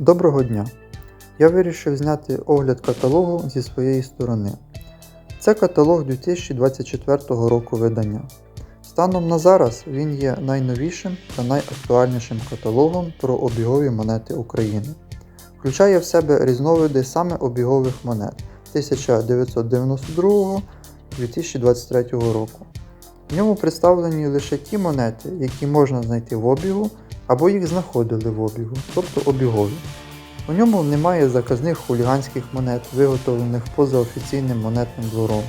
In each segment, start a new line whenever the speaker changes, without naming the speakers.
Доброго дня! Я вирішив зняти огляд каталогу зі своєї сторони. Це каталог 2024 року видання. Станом на зараз він є найновішим та найактуальнішим каталогом про обігові монети України. Включає в себе різновиди саме обігових монет 1992-2023 року. В ньому представлені лише ті монети, які можна знайти в обігу або їх знаходили в обігу, тобто обігові. У ньому немає заказних хуліганських монет, виготовлених поза офіційним монетним двором.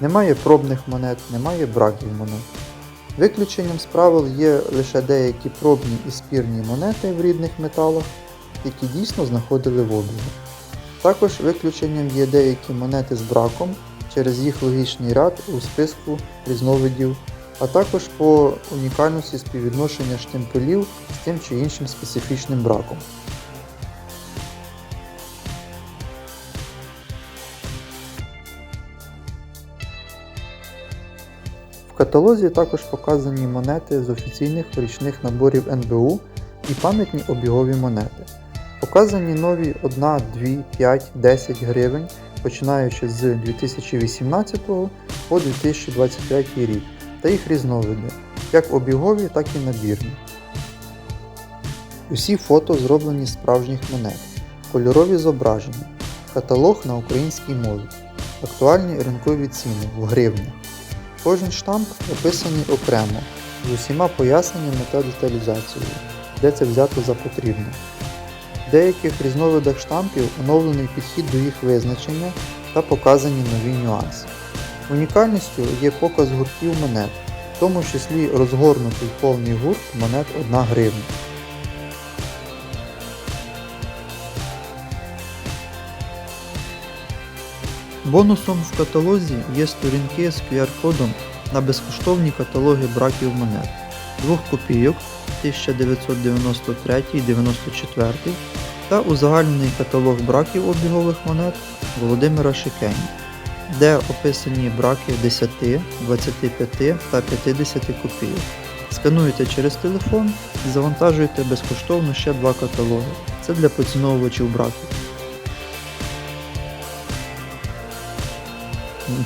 Немає пробних монет, немає браків монет. Виключенням з правил є лише деякі пробні і спірні монети в рідних металах, які дійсно знаходили в обігу. Також виключенням є деякі монети з браком через їх логічний ряд у списку різновидів, а також по унікальності співвідношення штемпелів з тим чи іншим специфічним браком. В каталозі також показані монети з офіційних річних наборів НБУ і пам'ятні обігові монети. Показані нові 1, 2, 5, 10 гривень, починаючи з 2018 по 2023 рік та їх різновиди, як обігові, так і набірні. Усі фото зроблені з справжніх монет, кольорові зображення, каталог на українській мові, актуальні ринкові ціни в гривнях. Кожен штамп описаний окремо, з усіма поясненнями та деталізацією, де це взято за потрібне. В деяких різновидах штампів оновлений підхід до їх визначення та показані нові нюанси. Унікальністю є показ гуртів монет, в тому числі розгорнутий повний гурт монет 1 гривня. Бонусом в каталозі є сторінки з QR-кодом на безкоштовні каталоги браків монет 2 копійок 1993-94 та узагальнений каталог браків обігових монет Володимира Шикені, де описані браки 10, 25 та 50 копійок. Скануєте через телефон і завантажуєте безкоштовно ще два каталоги. Це для поціновувачів браків.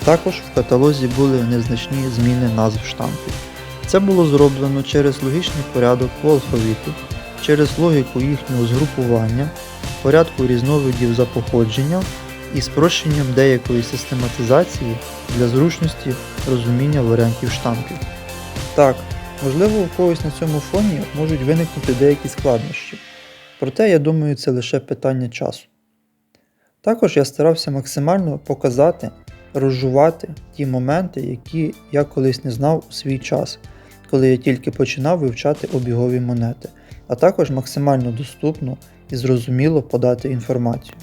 Також в каталозі були незначні зміни назв штампів. Це було зроблено через логічний порядок по алфавіту, через логіку їхнього згрупування, порядку різновидів за походженням і спрощенням деякої систематизації для зручності розуміння варіантів штампів. Так, можливо, у когось на цьому фоні можуть виникнути деякі складнощі, проте я думаю, це лише питання часу. Також я старався максимально показати розжувати ті моменти, які я колись не знав у свій час, коли я тільки починав вивчати обігові монети, а також максимально доступно і зрозуміло подати інформацію.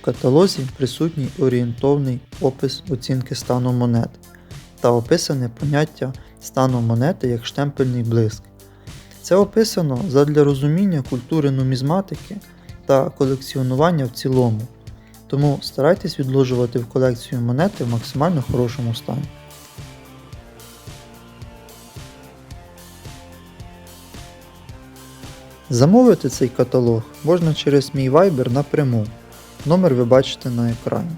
В каталозі присутній орієнтовний опис оцінки стану монет та описане поняття стану монети як штемпельний блиск. Це описано задля розуміння культури нумізматики та колекціонування в цілому. Тому старайтесь відложувати в колекцію монети в максимально хорошому стані. Замовити цей каталог можна через мій Viber напряму. Номер ви бачите на екрані.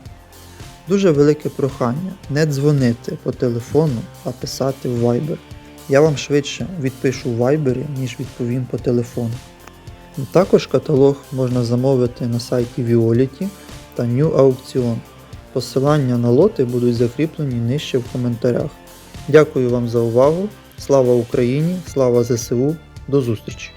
Дуже велике прохання не дзвонити по телефону, а писати в Viber. Я вам швидше відпишу в Viber, ніж відповім по телефону. Також каталог можна замовити на сайті Violet та New Auction. Посилання на лоти будуть закріплені нижче в коментарях. Дякую вам за увагу. Слава Україні! Слава ЗСУ! До зустрічі!